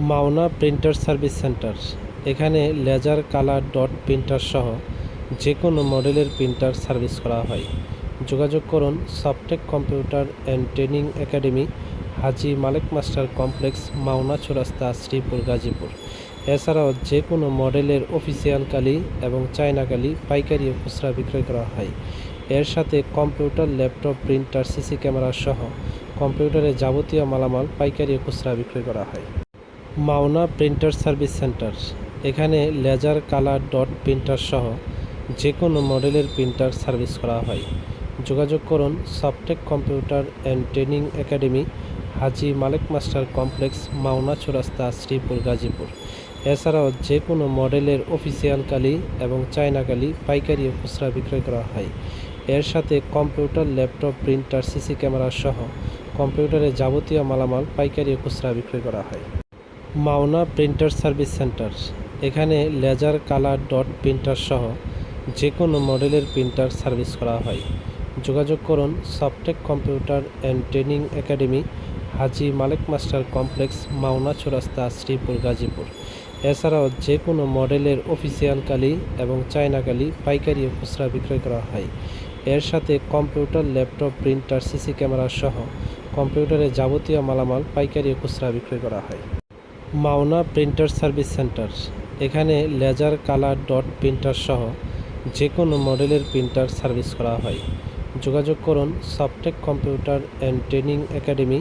Maona printer service centre. এখানে laser, colour, dot printer সহ যে কোনো মডেলের প্রিন্টার সার্ভিস করা হয়। যোগাযোগ করুন Softech computer and training academy, Haji Malik master complex, Maona Chowrasta, Sreepur, Gazipur. এছাড়াও যে কোনো মডেলের অফিসিয়াল কালি এবং চায়না কালি, পাইকারি খুচরা বিক্রয় করা হয়। এর সাথে computer, laptop, printer, CC camera সহ কম্পিউটারের যাবতীয় মালামাল, পাইকারি খুচরা বিক্রয় করা হয়। Maona printer service centre. এখানে লেজার, কালার, ডট, প্রিন্টার সহ যে কোনো মডেলের প্রিন্টার সার্ভিস করা হয়। যোগাযোগ করুন Softech computer and training academy, Haji Malik master complex, Maona Chowrasta, Sreepur, Gazipur. এছাড়াও যে কোনো মডেলের অফিসিয়াল কালি এবং চায়না কালি, পাইকারি ও খুচরা বিক্রয় করা হয়। এর সাথে computer, laptop, printer, CC camera সহ কম্পিউটারের যাবতীয় মালামাল, পাইকারি ও খুচরা বিক্রয় করা হয়। Maona printer service centre. এখানে লেজার, কালার, ডট, প্রিন্টার সহ যে কোনো মডেলের প্রিন্টার সার্ভিস করা হয়। যোগাযোগ করুন Softech computer and training academy, Haji Malik master complex, Maona Chowrasta, Sreepur, Gazipur. এছাড়াও যে কোনো মডেলের অফিসিয়াল কালি এবং চায়না কালি, পাইকারি ও খুচরা বিক্রয় করা হয়। এর সাথে computer, laptop, printer, CC camera সহ কম্পিউটারের যাবতীয় মালামাল, পাইকারি ও খুচরা বিক্রয় করা হয়। Maona printer service centre. এখানে লেজার, কালার, ডট, প্রিন্টার সহ যে কোনো মডেলের প্রিন্টার সার্ভিস করা হয়। যোগাযোগ করুন Softech computer and training academy,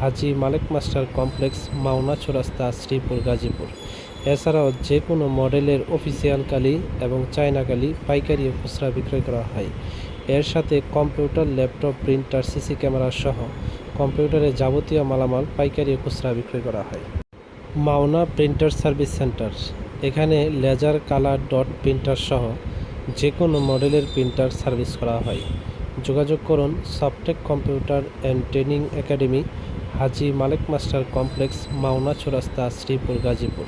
Haji Malik master complex, Maona Chowrasta, Sreepur, Gazipur. এছাড়াও যে কোনো মডেলের অফিসিয়াল কালি এবং চায়না কালি, পাইকারি খুচরা বিক্রয় করা হয়। এর সাথে computer, laptop, printer, CC camera সহ কম্পিউটারের যাবতীয় মালামাল, পাইকারি খুচরা বিক্রয় করা হয়। Maona printer service centre. এখানে লেজার কালার ডট প্রিন্টার সহ যে কোনো মডেলের প্রিন্টার সার্ভিস করা হয়। যোগাযোগ করুন Softech computer and training academy, Haji Malik master complex, Maona Chowrasta, Sreepur, Gazipur.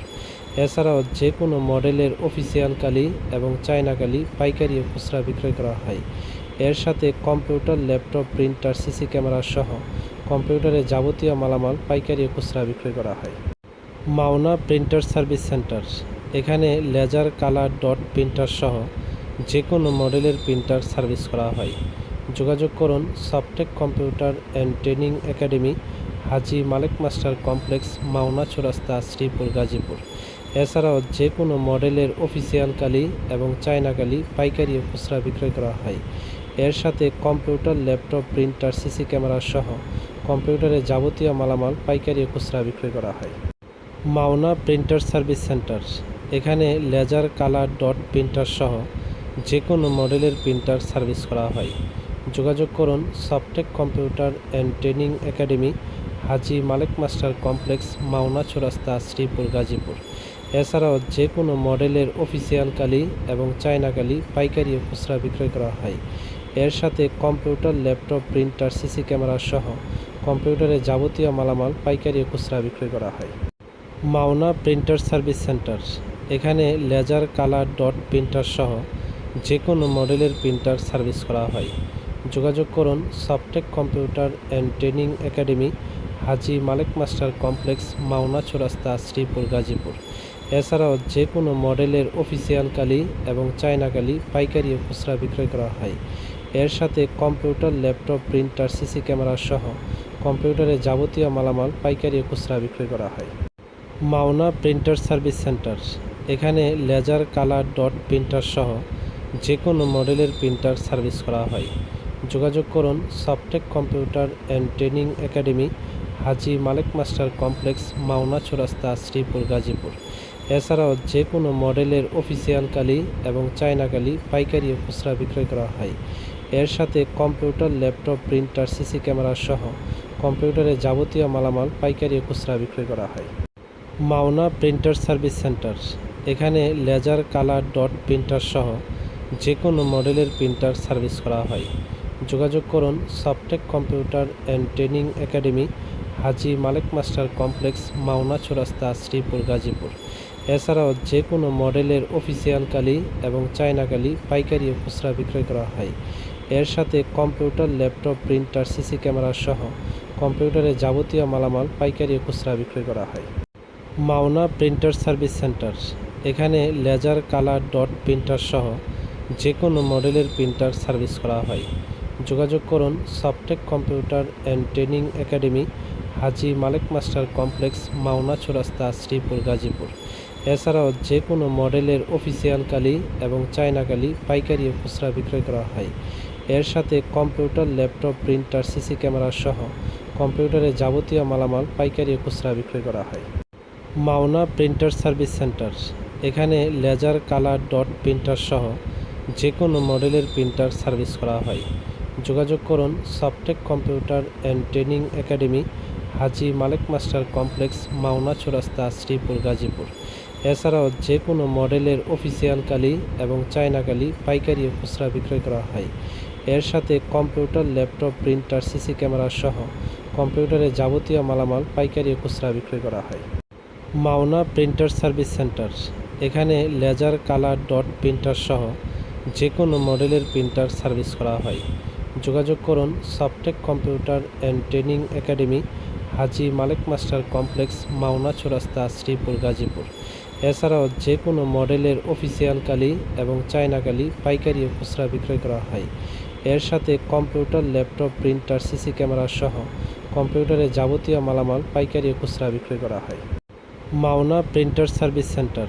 এছাড়াও যে কোনো মডেলের অফিসিয়াল কালি এবং চায়না কালি, পাইকারি খুচরা বিক্রয় করা হয়। এর সাথে computer, laptop, printer, CC camera সহ কম্পিউটারের যাবতীয় মালামাল, পাইকারি খুচরা বিক্রয় করা হয়। Maona printer service centre. এখানে লেজার কালার ডট প্রিন্টার সহ যে কোনো মডেলের প্রিন্টার সার্ভিস করা হয়। যোগাযোগ করুন Softech computer and training academy, Haji Malik master complex, Maona Chowrasta, Sreepur, Gazipur. এছাড়াও যে কোনো মডেলের অফিসিয়াল কালি এবং চায়না কালি, পাইকারি খুচরা বিক্রয় করা হয়। এর সাথে computer, laptop, printer, CC camera সহ কম্পিউটারের যাবতীয় মালামাল, পাইকারি খুচরা বিক্রয় করা হয়। Maona printer service centre. এখানে লেজার কালার ডট প্রিন্টার সহ যে কোনো মডেলের প্রিন্টার সার্ভিস করা হয়। যোগাযোগ করুন Softech computer and training academy, Haji Malik master complex, Maona Chowrasta, Sreepur, Gazipur. এছাড়াও যে কোনো মডেলের অফিসিয়াল কালি এবং চায়না কালি, পাইকারি ও খুচরা বিক্রয় করা হয়। এর সাথে computer, laptop, printer, CC camera সহ কম্পিউটারের যাবতীয় মালামাল, পাইকারি ও খুচরা বিক্রয় করা হয়। Maona printer service centre. এখানে লেজার, কালার, ডট, প্রিন্টার সহ যে কোনো মডেলের প্রিন্টার সার্ভিস করা হয়। যোগাযোগ করুন Softech computer and training academy, Haji Malik master complex, Maona Chowrasta, Sreepur, Gazipur. এছাড়াও যে কোনো মডেলের অফিসিয়াল কালি এবং চায়না কালি, পাইকারি ও খুচরা বিক্রয় করা হয়। এর সাথে computer, laptop, printer, CC camera সহ কম্পিউটারের যাবতীয় মালামাল, পাইকারি ও খুচরা বিক্রয় করা হয়। Maona printer service centre. এখানে লেজার কালার ডট প্রিন্টার সহ যে কোনো মডেলের প্রিন্টার সার্ভিস করা হয়। যোগাযোগ করুন Softech computer and training academy, Haji Malik master complex, Maona Chowrasta, Sreepur, Gazipur. এছাড়াও যে কোনো মডেলের অফিসিয়াল কালি এবং চায়না কালি, পাইকারি ও খুচরা বিক্রয় করা হয়। এর সাথে computer, laptop, printer, CC camera সহ কম্পিউটারের যাবতীয় মালামাল, পাইকারি ও খুচরা বিক্রয় করা হয়। Maona printer service centre. এখানে লেজার, কালার, ডট প্রিন্টার সহ যে কোনো মডেলের প্রিন্টার সার্ভিস করা হয়। যোগাযোগ করুন Softech computer and training academy, Haji Malik master complex, Maona Chowrasta, Sreepur, Gazipur. এছাড়াও যে কোনো মডেলের অফিসিয়াল কালি এবং চায়না কালি, পাইকারি খুচরা বিক্রয় করা হয়। এর সাথে computer, laptop, printer, CC camera সহ কম্পিউটারের যাবতীয় মালামাল, পাইকারি খুচরা বিক্রয় করা হয়। Maona printer service centre. এখানে লেজার, কালার, ডট প্রিন্টার সহ যে কোনো মডেলের প্রিন্টার সার্ভিস করা হয়। যোগাযোগ করুন Softech computer and training academy, Haji Malik master complex, Maona Chowrasta, Sreepur, Gazipur. এছাড়াও যে কোনো মডেলের অফিসিয়াল কালি এবং চায়না কালি, পাইকারি খুচরা বিক্রয় করা হয়। এর সাথে computer, laptop, printer, CC camera সহ কম্পিউটারে যাবতীয় মালামাল, পাইকারি খুচরা বিক্রয় করা হয়। Maona printer service centre. এখানে লেজার, কালার, ডট প্রিন্টার সহ যে কোনো মডেলের প্রিন্টার সার্ভিস করা হয়। যোগাযোগ করুন Softech computer and training academy, Haji Malik master complex, Maona Chowrasta, Sreepur, Gazipur. এছাড়াও যে কোনো মডেলের অফিসিয়াল কালি এবং চায়না কালি, পাইকারি ও খুচরা বিক্রয় করা হয়। এর সাথে computer, laptop, printer, CC camera সহ কম্পিউটারের যাবতীয় মালামাল, পাইকারি খুচরা বিক্রয় করা হয়। Maona printer service centre. এখানে লেজার, কালার, ডট, প্রিন্টার সহ যে কোনো মডেলের প্রিন্টার সার্ভিস করা হয়। যোগাযোগ করুন Softech computer and training academy, Haji Malik master complex, Maona Chowrasta, Sreepur, Gazipur. এছাড়াও যে কোনো মডেলের অফিসিয়াল কালি এবং চায়না কালি, পাইকারি ও খুচরা বিক্রয় করা হয়। এর সাথে computer, laptop, printer, CC camera সহ কম্পিউটারের যাবতীয় মালামাল, পাইকারি ও খুচরা বিক্রয় করা হয়। Maona printer service centre.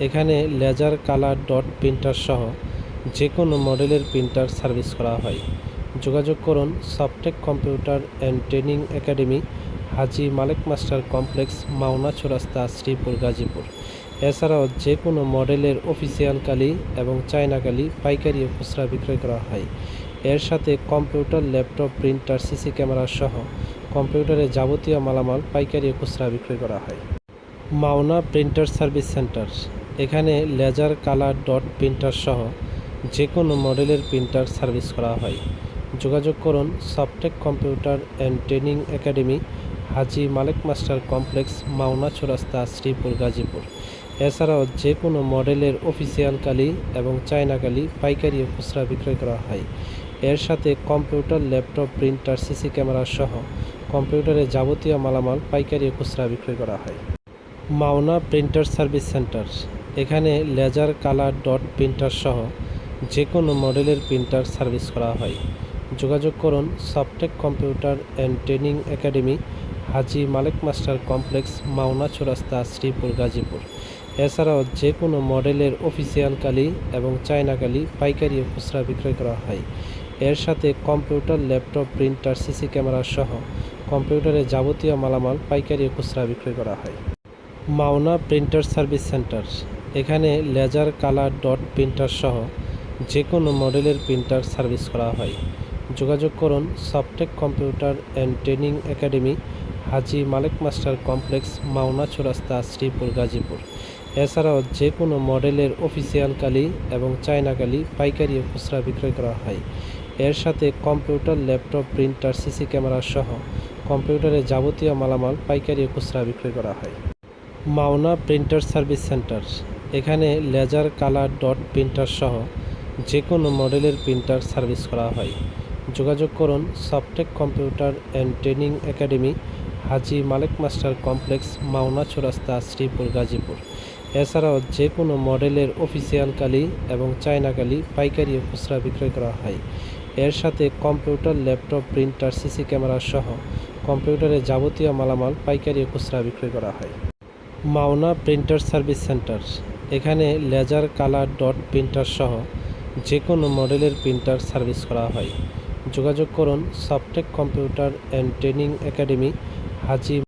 এখানে লেজার, কালার, ডট, প্রিন্টার সহ যে কোনো মডেলের প্রিন্টার সার্ভিস করা হয়। যোগাযোগ করুন Softech computer and training academy, Haji Malik master complex, Maona Chowrasta, Sreepur, Gazipur. এছাড়াও যে কোনো মডেলের অফিসিয়াল কালি এবং চায়না কালি, পাইকারি ও খুচরা বিক্রয় করা হয়। এর সাথে computer, laptop, printer, CC camera সহ কম্পিউটারের যাবতীয় মালামাল, পাইকারি ও খুচরা বিক্রয় করা হয়। Maona printer service centre. এখানে লেজার, কালার, ডট প্রিন্টার সহ যে কোনো মডেলের প্রিন্টার সার্ভিস করা হয়। যোগাযোগ করুন Softech computer and training academy, Haji Malik master complex, Maona Chowrasta, Sreepur, Gazipur. এছাড়াও যে কোনো মডেলের অফিসিয়াল কালি এবং চায়না কালি, পাইকারি খুচরা বিক্রয় করা হয়। এর সাথে computer, laptop, printer, CC camera সহ কম্পিউটারে যাবতীয় মালামাল, পাইকারি খুচরা বিক্রয় করা হয়। Maona printer service centre. এখানে লেজার, কালার, ডট প্রিন্টার সহ যে কোনো মডেলের প্রিন্টার সার্ভিস করা হয়। যোগাযোগ করুন Softech computer and training academy, Haji Malik master complex, Maona Chowrasta, Sreepur, Gazipur. এছাড়াও যে কোনো মডেলের অফিসিয়াল কালি এবং চায়না কালি, পাইকারি খুচরা বিক্রয় করা হয়। এর সাথে computer, laptop, printer, CC camera সহ কম্পিউটারের যাবতীয় মালামাল, পাইকারি খুচরা বিক্রয় করা হয়। Maona printer service centre. এখানে লেজার কালার ডট প্রিন্টার সহ যে কোনো মডেলের প্রিন্টার সার্ভিস করা হয়। যোগাযোগ করুন Softech computer and training academy, Haji Malik master complex, Maona Chowrasta, Sreepur, Gazipur. এছাড়াও যে কোনো মডেলের অফিসিয়াল কালি এবং চায়না কালি, পাইকারি খুচরা বিক্রয় করা হয়। এর সাথে computer, laptop, printer, CC camera সহ কম্পিউটারের যাবতীয় মালামাল, পাইকারি খুচরা বিক্রয় করা হয়। Maona printer service centre. এখানে লেজার, কালার, ডট, প্রিন্টার সহ যে কোনো মডেলের প্রিন্টার সার্ভিস করা হয়। যোগাযোগ করুন Softech computer and training academy, Haji Malik master complex, Maona Chowrasta, Sreepur, Gazipur. এছাড়াও যে কোনো মডেলের অফিসিয়াল কালি এবং চায়না কালি, পাইকারি ও খুচরা বিক্রয় করা হয়। এর সাথে computer, laptop, printer, CC camera সহ কম্পিউটারের যাবতীয় মালামাল, পাইকারি ও খুচরা বিক্রয় করা হয়। Maona printer service centre. এখানে লেজার, কালার, ডট, প্রিন্টার সহ যে কোনো মডেলের প্রিন্টার সার্ভিস করা হয়। যোগাযোগ করুন Softech computer and training academy, Haji